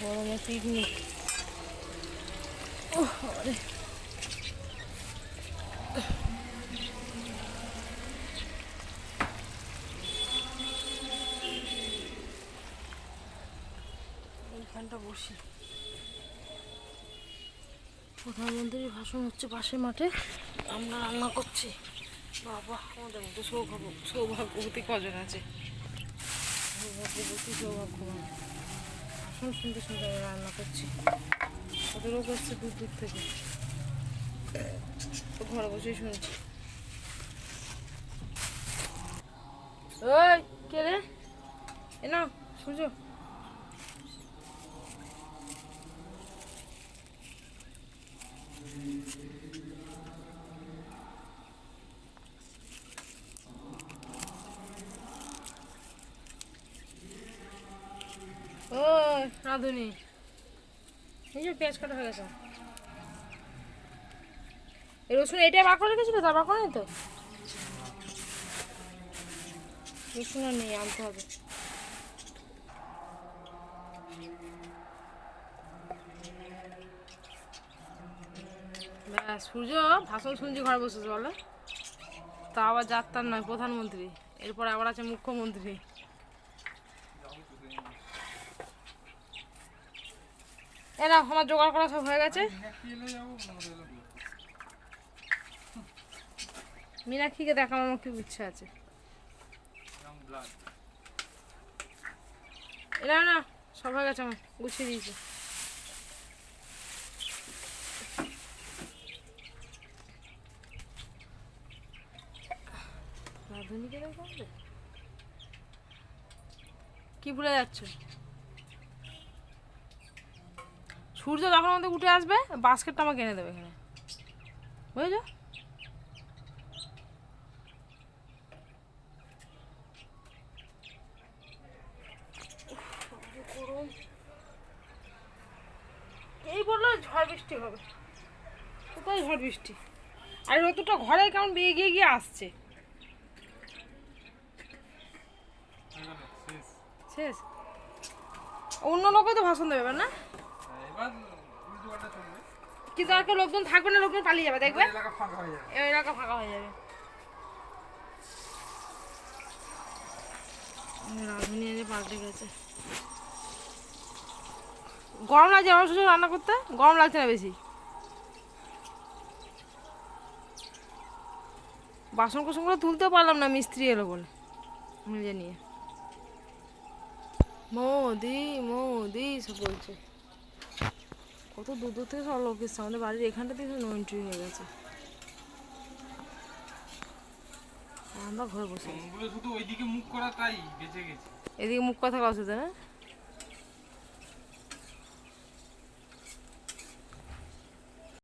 গরমে পিকনিক ও। এইখানটা বসি। প্রধানমন্ত্রীর ভাষণ হচ্ছে পাশের মাঠে। আমরা রান্না করছি। বাবা, আমাদের মতো সৌভাগ্য সৌভাগ্যবতী কজন আছে। সৌভাগ্যবতী সৌভাগ্যবান। ভাষণ শুনতে আমি রান্না করছি। লোক এসছে দূর দূর থেকে ঘরে বসেই শুনছি। ওই, কে রে? এ না সূর্য। ও রাঁধুনি। এই যে পেঁয়াজ কাটা হয়ে গেছে। এই রসুন এইটাই বার করে রেখেছিল করে তো? রসুন নেই, আনতে হবে। সূর্য ভাষণ শুনছি ঘরে বসেছে, বলো। তা আবার যাত্রার নয়, প্রধানমন্ত্রী। এরপর আবার আছে মুখ্যমন্ত্রী। এরা আমার জোগাড় করা সব হয়ে গেছে। মীনাক্ষীকে দেখানোর আমার খুব ইচ্ছা আছে। এরা না সব হয়ে গেছে আমার, গুছিয়ে দিয়েছি। রাধুনিকে কি ভুলে যাচ্ছ? সূর্য যখন আমাদের উঠে আসবে বাস্কেটটা আমাকে এনে দেবে এখানে। বুঝেছ? এই বলল ঝড় বৃষ্টি হবে। কোথায় ঝড় বৃষ্টি? আর রতুটা ঘরে কেমন বেয়ে গিয়ে গিয়ে আসছে। শেষ। অন্য লোকে তো ভাষণ দেবে না? আর কেউ লোকজন থাকবে না লোকজন পালিয়ে যাবে দেখবে? এলাকা ফাঁকা হয়ে যাবে। রাঁধুনি এনে পাল্টে গেছে। গরম লাগছে আমার শ্বশুর রান্না করতে? গরম লাগছে না বেশি। বাসন কোসনগুলো তুলতেও পারলাম না মিস্ত্রি এলো বলে। নিজে নিয়ে। মোদি মোদি সব বলছে। কত দূর দূর থেকে সব লোক এসছে আমাদের বাড়ির এখানটা থেকে নো এন্ট্রি হয়ে গেছে। আমরা ঘরে বসে ওইদিকে মুখ করা তাই বেঁচে গেছে। এদিকে মুখ কথা কথা না?